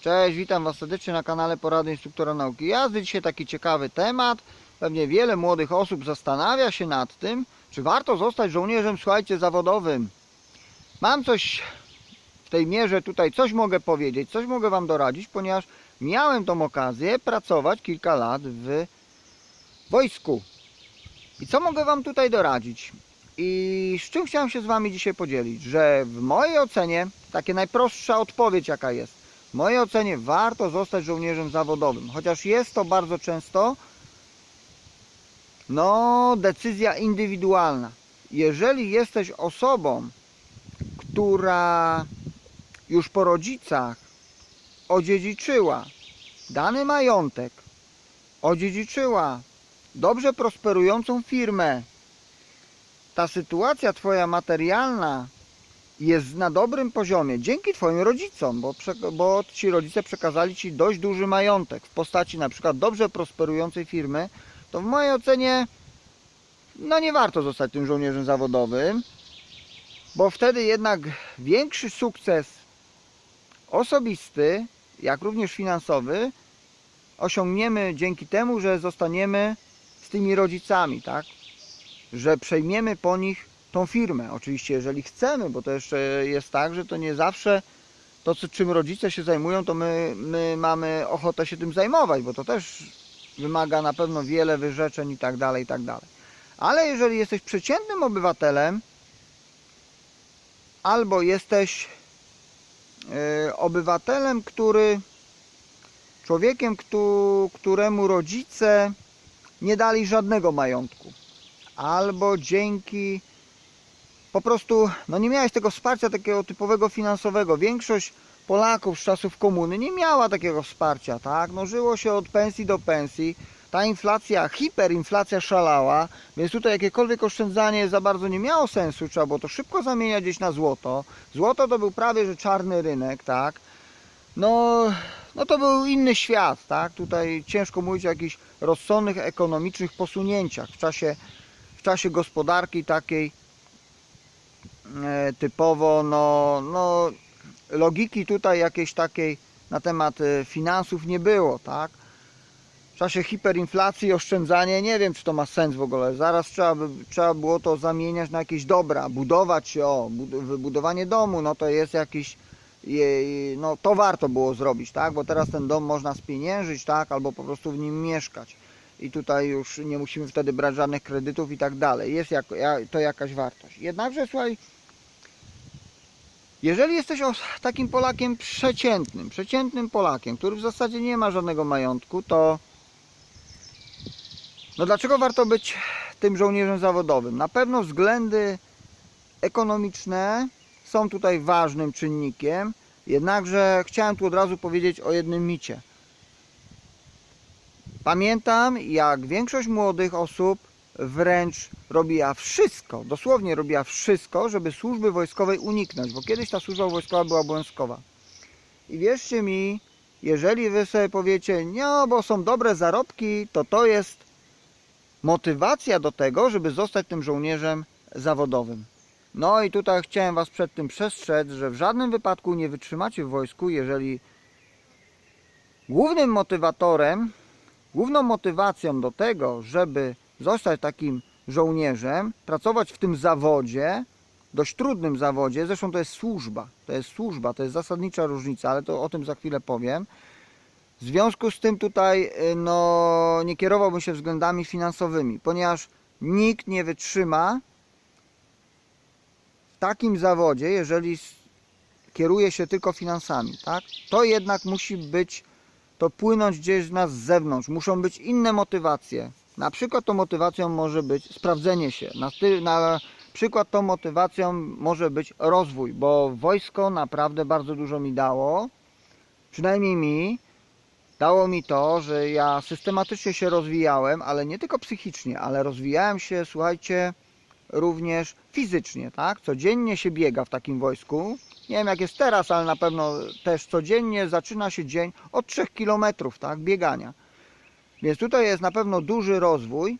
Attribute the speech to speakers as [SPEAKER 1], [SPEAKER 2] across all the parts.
[SPEAKER 1] Cześć, witam Was serdecznie na kanale Porady Instruktora Nauki Jazdy. Dzisiaj taki ciekawy temat. Pewnie wiele młodych osób zastanawia się nad tym, czy warto zostać żołnierzem, słuchajcie, zawodowym. Mam coś w tej mierze tutaj, coś mogę powiedzieć, coś mogę Wam doradzić, ponieważ miałem tą okazję pracować kilka lat w wojsku. I co mogę Wam tutaj doradzić? I z czym chciałem się z Wami dzisiaj podzielić? Że w mojej ocenie, takie najprostsza odpowiedź jaka jest, w mojej ocenie warto zostać żołnierzem zawodowym, chociaż jest to bardzo często no, decyzja indywidualna. Jeżeli jesteś osobą, która już po rodzicach odziedziczyła dany majątek, odziedziczyła dobrze prosperującą firmę, ta sytuacja Twoja materialna jest na dobrym poziomie dzięki Twoim rodzicom, bo, bo Ci rodzice przekazali Ci dość duży majątek w postaci na przykład dobrze prosperującej firmy, to w mojej ocenie no nie warto zostać tym żołnierzem zawodowym, bo wtedy jednak większy sukces osobisty, jak również finansowy osiągniemy dzięki temu, że zostaniemy z tymi rodzicami, tak? Że przejmiemy po nich tą firmę. Oczywiście, jeżeli chcemy, bo to jeszcze jest tak, że to nie zawsze to, czym rodzice się zajmują, to my, my mamy ochotę się tym zajmować, bo to też wymaga na pewno wiele wyrzeczeń i tak dalej, i tak dalej. Ale jeżeli jesteś przeciętnym obywatelem, albo jesteś e, obywatelem, który człowiekiem, któ- któremu rodzice nie dali żadnego majątku, albo dzięki po prostu, no nie miałeś tego wsparcia takiego typowego finansowego. Większość Polaków z czasów komuny nie miała takiego wsparcia, tak? No żyło się od pensji do pensji. Ta inflacja, hiperinflacja szalała, więc tutaj jakiekolwiek oszczędzanie za bardzo nie miało sensu. Trzeba było to szybko zamieniać gdzieś na złoto. Złoto to był prawie że czarny rynek, tak? No, no to był inny świat, tak? Tutaj ciężko mówić o jakichś rozsądnych ekonomicznych posunięciach w czasie, w czasie gospodarki takiej typowo, no, no logiki tutaj jakiejś takiej na temat e, finansów nie było, tak? W czasie hiperinflacji oszczędzanie, nie wiem czy to ma sens w ogóle. Zaraz trzeba, trzeba było to zamieniać na jakieś dobra, budować się, o, bud- wybudowanie domu, no to jest jakiś, no to warto było zrobić, tak? Bo teraz ten dom można spieniężyć, tak? Albo po prostu w nim mieszkać. I tutaj już nie musimy wtedy brać żadnych kredytów i tak dalej. Jest jako, ja- to jakaś wartość. Jednakże słuchaj, jeżeli jesteś takim Polakiem przeciętnym, przeciętnym Polakiem, który w zasadzie nie ma żadnego majątku, to no dlaczego warto być tym żołnierzem zawodowym? Na pewno względy ekonomiczne są tutaj ważnym czynnikiem, jednakże chciałem tu od razu powiedzieć o jednym micie. Pamiętam, jak większość młodych osób wręcz robiła wszystko, dosłownie robiła wszystko, żeby służby wojskowej uniknąć, bo kiedyś ta służba wojskowa była obowiązkowa. I wierzcie mi, jeżeli wy sobie powiecie, nie, bo są dobre zarobki, to to jest motywacja do tego, żeby zostać tym żołnierzem zawodowym. No i tutaj chciałem was przed tym przestrzec, że w żadnym wypadku nie wytrzymacie w wojsku, jeżeli głównym motywatorem, główną motywacją do tego, żeby zostać takim żołnierzem, pracować w tym zawodzie, dość trudnym zawodzie, zresztą to jest służba, to jest służba, to jest zasadnicza różnica, ale to o tym za chwilę powiem. W związku z tym tutaj y, no, nie kierowałbym się względami finansowymi, ponieważ nikt nie wytrzyma w takim zawodzie, jeżeli kieruje się tylko finansami, tak? To jednak musi być, to płynąć gdzieś z nas z zewnątrz, muszą być inne motywacje. Na przykład tą motywacją może być sprawdzenie się, na, na przykład tą motywacją może być rozwój, bo wojsko naprawdę bardzo dużo mi dało, przynajmniej mi, dało mi to, że ja systematycznie się rozwijałem, ale nie tylko psychicznie, ale rozwijałem się, słuchajcie, również fizycznie, tak? Codziennie się biega w takim wojsku. Nie wiem jak jest teraz, ale na pewno też codziennie zaczyna się dzień od 3 km, tak? Biegania. Więc tutaj jest na pewno duży rozwój,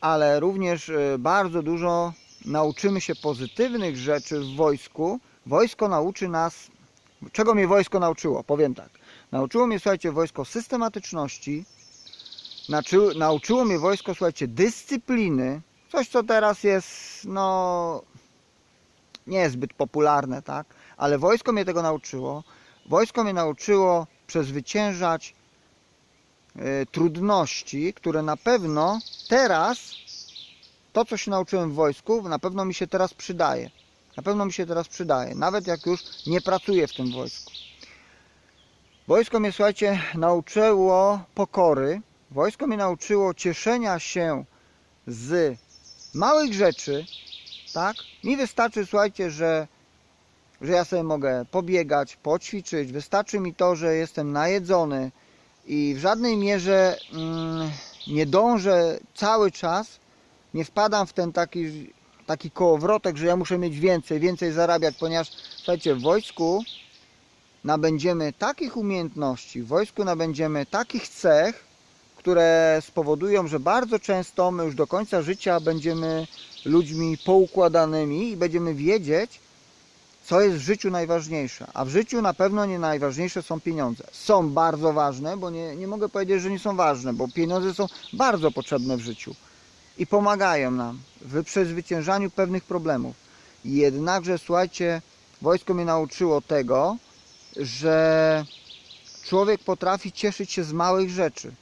[SPEAKER 1] ale również y, bardzo dużo nauczymy się pozytywnych rzeczy w wojsku. Wojsko nauczy nas, czego mnie wojsko nauczyło? Powiem tak. Nauczyło mnie, słuchajcie, wojsko systematyczności, Nauczy, nauczyło mnie wojsko, słuchajcie, dyscypliny, coś co teraz jest, no, niezbyt popularne, tak? Ale wojsko mnie tego nauczyło. Wojsko mnie nauczyło przezwyciężać trudności, które na pewno teraz, to co się nauczyłem w wojsku, na pewno mi się teraz przydaje. Na pewno mi się teraz przydaje, nawet jak już nie pracuję w tym wojsku. Wojsko mnie, słuchajcie, nauczyło pokory. Wojsko mnie nauczyło cieszenia się z małych rzeczy, tak? Mi wystarczy, słuchajcie, że, że ja sobie mogę pobiegać, poćwiczyć. Wystarczy mi to, że jestem najedzony i w żadnej mierze mm, nie dążę cały czas, nie wpadam w ten taki, taki kołowrotek, że ja muszę mieć więcej, więcej zarabiać, ponieważ, słuchajcie, w wojsku nabędziemy takich umiejętności, w wojsku nabędziemy takich cech, które spowodują, że bardzo często my już do końca życia będziemy ludźmi poukładanymi i będziemy wiedzieć, co jest w życiu najważniejsze. A w życiu na pewno nie najważniejsze są pieniądze. Są bardzo ważne, bo nie, nie mogę powiedzieć, że nie są ważne, bo pieniądze są bardzo potrzebne w życiu i pomagają nam w przezwyciężaniu pewnych problemów. Jednakże, słuchajcie, wojsko mnie nauczyło tego, że człowiek potrafi cieszyć się z małych rzeczy.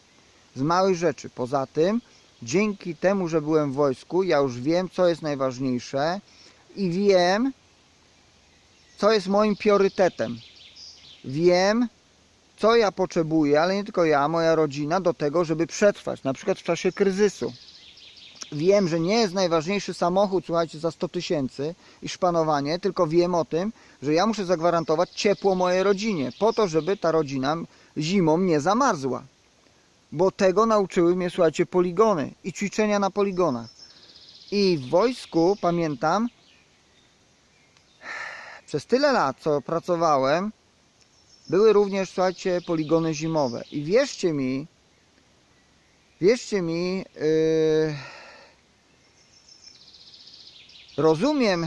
[SPEAKER 1] Z małych rzeczy. Poza tym, dzięki temu, że byłem w wojsku, ja już wiem, co jest najważniejsze i wiem, co jest moim priorytetem. Wiem, co ja potrzebuję, ale nie tylko ja, moja rodzina, do tego, żeby przetrwać, na przykład w czasie kryzysu. Wiem, że nie jest najważniejszy samochód, słuchajcie, za 100 tysięcy i szpanowanie, tylko wiem o tym, że ja muszę zagwarantować ciepło mojej rodzinie, po to, żeby ta rodzina zimą nie zamarzła. Bo tego nauczyły mnie, słuchajcie, poligony i ćwiczenia na poligonach. I w wojsku, pamiętam, przez tyle lat, co pracowałem, były również, słuchajcie, poligony zimowe. I wierzcie mi, wierzcie mi, yy, rozumiem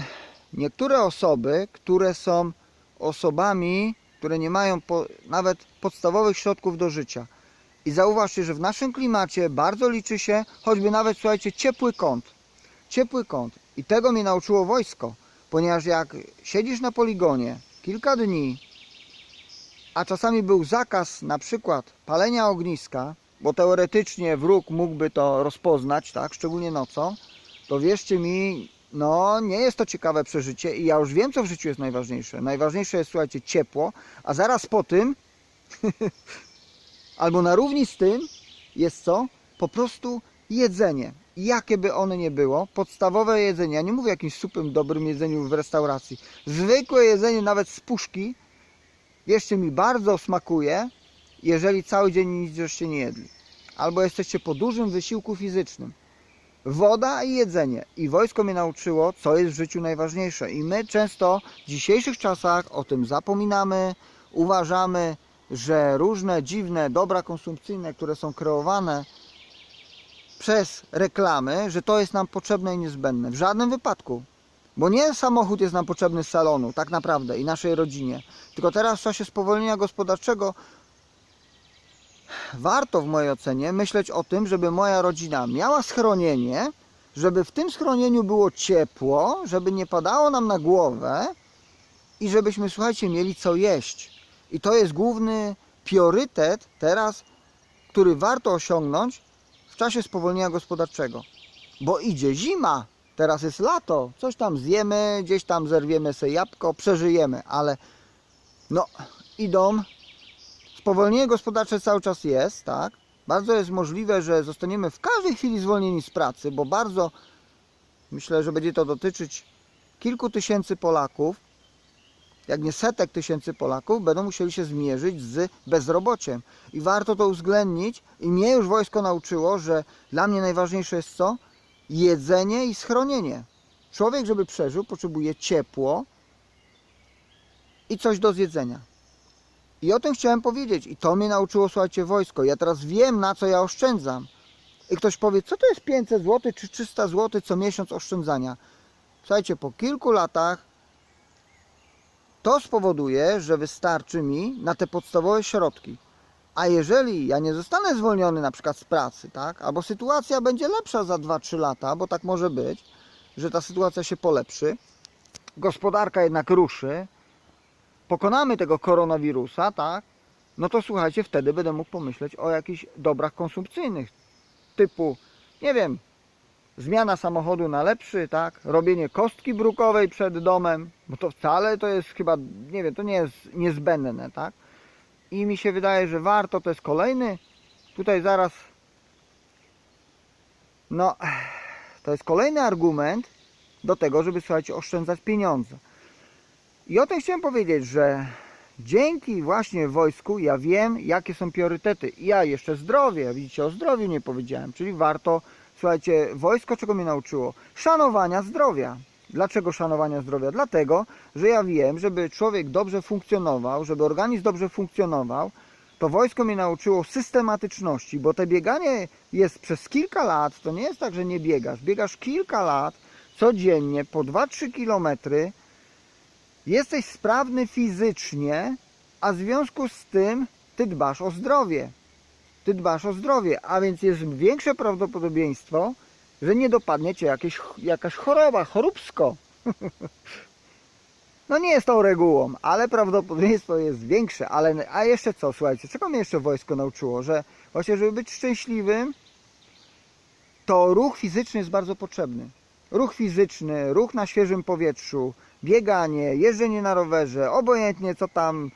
[SPEAKER 1] niektóre osoby, które są osobami, które nie mają po, nawet podstawowych środków do życia. I zauważcie, że w naszym klimacie bardzo liczy się choćby nawet, słuchajcie, ciepły kąt. Ciepły kąt. I tego mnie nauczyło wojsko, ponieważ jak siedzisz na poligonie kilka dni, a czasami był zakaz na przykład palenia ogniska, bo teoretycznie wróg mógłby to rozpoznać, tak, szczególnie nocą, to wierzcie mi, no nie jest to ciekawe przeżycie i ja już wiem, co w życiu jest najważniejsze. Najważniejsze jest, słuchajcie, ciepło, a zaraz po tym, albo na równi z tym, jest co? Po prostu jedzenie. Jakie by one nie było, podstawowe jedzenie. Ja nie mówię o jakimś super dobrym jedzeniu w restauracji. Zwykłe jedzenie, nawet z puszki, wierzcie mi, bardzo smakuje, jeżeli cały dzień nic żeście nie jedli. Albo jesteście po dużym wysiłku fizycznym. Woda i jedzenie. I wojsko mnie nauczyło, co jest w życiu najważniejsze. I my często w dzisiejszych czasach o tym zapominamy, uważamy, że różne dziwne dobra konsumpcyjne, które są kreowane przez reklamy, że to jest nam potrzebne i niezbędne. W żadnym wypadku. Bo nie samochód jest nam potrzebny z salonu, tak naprawdę, i naszej rodzinie. Tylko teraz w czasie spowolnienia gospodarczego warto w mojej ocenie myśleć o tym, żeby moja rodzina miała schronienie, żeby w tym schronieniu było ciepło, żeby nie padało nam na głowę i żebyśmy, słuchajcie, mieli co jeść. I to jest główny priorytet teraz, który warto osiągnąć czasie spowolnienia gospodarczego. Bo idzie zima, teraz jest lato, coś tam zjemy, gdzieś tam zerwiemy sobie jabłko, przeżyjemy, ale no idą spowolnienie gospodarcze cały czas jest, tak? Bardzo jest możliwe, że zostaniemy w każdej chwili zwolnieni z pracy, bo bardzo myślę, że będzie to dotyczyć kilku tysięcy Polaków, jak nie setek tysięcy Polaków, będą musieli się zmierzyć z bezrobociem. I warto to uwzględnić. I mnie już wojsko nauczyło, że dla mnie najważniejsze jest co? Jedzenie i schronienie. Człowiek, żeby przeżył, potrzebuje ciepło i coś do zjedzenia. I o tym chciałem powiedzieć. I to mnie nauczyło, słuchajcie, wojsko. Ja teraz wiem, na co ja oszczędzam. I ktoś powie, co to jest 500 zł czy 300 zł co miesiąc oszczędzania? Słuchajcie, po kilku latach to spowoduje, że wystarczy mi na te podstawowe środki. A jeżeli ja nie zostanę zwolniony na przykład z pracy, tak, albo sytuacja będzie lepsza za 2-3 lata, bo tak może być, że ta sytuacja się polepszy, gospodarka jednak ruszy, pokonamy tego koronawirusa, tak, no to słuchajcie, wtedy będę mógł pomyśleć o jakichś dobrach konsumpcyjnych, typu, nie wiem, zmiana samochodu na lepszy, tak, robienie kostki brukowej przed domem, bo to wcale to jest chyba, nie wiem, to nie jest niezbędne, tak, i mi się wydaje, że warto, to jest kolejny, tutaj zaraz, no, to jest kolejny argument do tego, żeby, słuchajcie, oszczędzać pieniądze. I o tym chciałem powiedzieć, że dzięki właśnie wojsku ja wiem, jakie są priorytety. I ja jeszcze zdrowie, widzicie, o zdrowiu nie powiedziałem, czyli warto, słuchajcie, wojsko czego mnie nauczyło? Szanowania zdrowia. Dlaczego szanowania zdrowia? Dlatego, że ja wiem, żeby człowiek dobrze funkcjonował, żeby organizm dobrze funkcjonował, to wojsko mnie nauczyło systematyczności, bo te bieganie jest przez kilka lat, to nie jest tak, że nie biegasz. Biegasz kilka lat, codziennie, po 2-3 kilometry, jesteś sprawny fizycznie, a w związku z tym ty dbasz o zdrowie. Ty dbasz o zdrowie, a więc jest większe prawdopodobieństwo, że nie dopadnie cię jakieś, jakaś choroba, choróbsko. No nie jest tą regułą, ale prawdopodobieństwo jest większe. Ale, a jeszcze co, słuchajcie, czego mnie jeszcze wojsko nauczyło? Że właśnie, żeby być szczęśliwym, to ruch fizyczny jest bardzo potrzebny. Ruch fizyczny, ruch na świeżym powietrzu, bieganie, jeżdżenie na rowerze, obojętnie co tam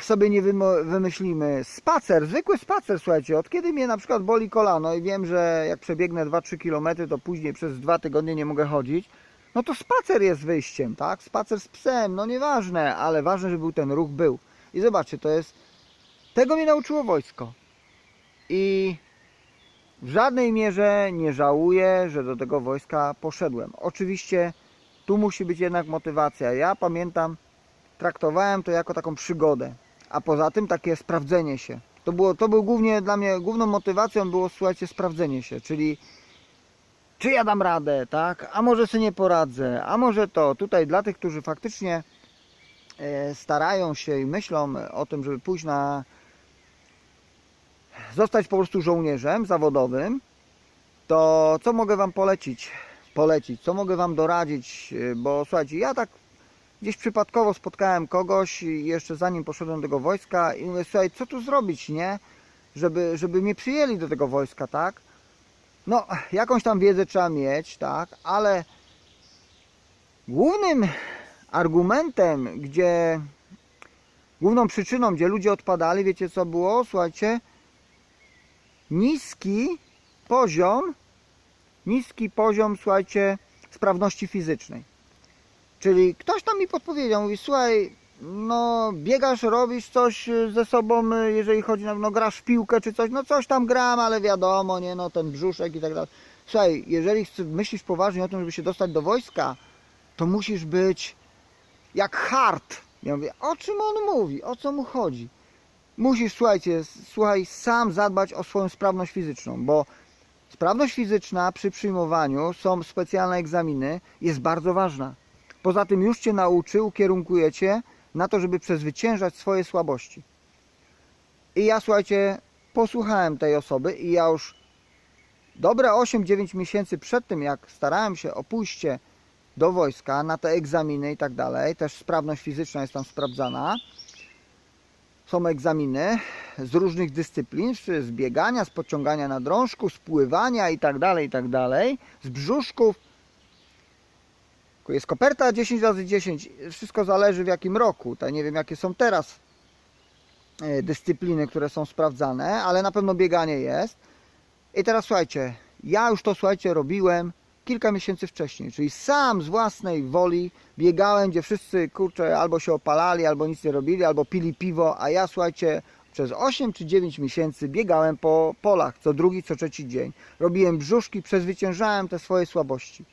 [SPEAKER 1] sobie nie wymyślimy. Spacer, zwykły spacer, słuchajcie, od kiedy mnie na przykład boli kolano i wiem, że jak przebiegnę 2-3 km, to później przez dwa tygodnie nie mogę chodzić, no to spacer jest wyjściem, tak? Spacer z psem, no nieważne, ale ważne, żeby ten ruch był. I zobaczcie, to jest, tego mnie nauczyło wojsko. I w żadnej mierze nie żałuję, że do tego wojska poszedłem. Oczywiście tu musi być jednak motywacja. Ja pamiętam, traktowałem to jako taką przygodę, a poza tym takie sprawdzenie się. To było, to był głównie dla mnie, główną motywacją było, słuchajcie, sprawdzenie się, czyli czy ja dam radę, tak, a może sobie nie poradzę, a może to. Tutaj dla tych, którzy faktycznie e, starają się i myślą o tym, żeby pójść na zostać po prostu żołnierzem zawodowym, to co mogę Wam polecić? Polecić, co mogę Wam doradzić? E, Bo słuchajcie, ja tak gdzieś przypadkowo spotkałem kogoś i jeszcze zanim poszedłem do tego wojska i mówię, słuchaj, co tu zrobić, nie? Żeby, żeby mnie przyjęli do tego wojska, tak? No, jakąś tam wiedzę trzeba mieć, tak? Ale głównym argumentem, gdzie główną przyczyną, gdzie ludzie odpadali, wiecie co było? Słuchajcie, niski poziom, niski poziom, słuchajcie, sprawności fizycznej. Czyli ktoś tam mi podpowiedział, mówi, słuchaj, no biegasz, robisz coś y, ze sobą, y, jeżeli chodzi na, no grasz w piłkę czy coś, no coś tam gram, ale wiadomo, nie, no ten brzuszek i tak dalej. Słuchaj, jeżeli myślisz poważnie o tym, żeby się dostać do wojska, to musisz być jak hard. Ja mówię, o czym on mówi, o co mu chodzi? Musisz, słuchajcie, słuchaj, sam zadbać o swoją sprawność fizyczną, bo sprawność fizyczna przy przyjmowaniu, są specjalne egzaminy, jest bardzo ważna. Poza tym już Cię nauczy, ukierunkuje Cię na to, żeby przezwyciężać swoje słabości. I ja, słuchajcie, posłuchałem tej osoby i ja już dobre 8-9 miesięcy przed tym, jak starałem się o pójście do wojska na te egzaminy i tak dalej, też sprawność fizyczna jest tam sprawdzana. Są egzaminy z różnych dyscyplin, z biegania, z pociągania na drążku, z pływania i tak dalej, i tak dalej, z brzuszków. Jest koperta 10 razy 10 Wszystko zależy w jakim roku. To nie wiem jakie są teraz e, dyscypliny, które są sprawdzane, ale na pewno bieganie jest. I teraz słuchajcie, ja już to słuchajcie robiłem kilka miesięcy wcześniej, czyli sam z własnej woli biegałem, gdzie wszyscy kurczę albo się opalali, albo nic nie robili, albo pili piwo, a ja słuchajcie przez 8 czy 9 miesięcy biegałem po polach co drugi, co trzeci dzień. Robiłem brzuszki, przezwyciężałem te swoje słabości.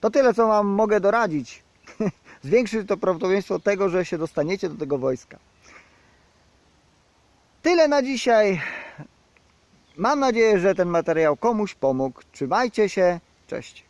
[SPEAKER 1] To tyle, co Wam mogę doradzić. Zwiększy to prawdopodobieństwo tego, że się dostaniecie do tego wojska. Tyle na dzisiaj. Mam nadzieję, że ten materiał komuś pomógł. Trzymajcie się. Cześć.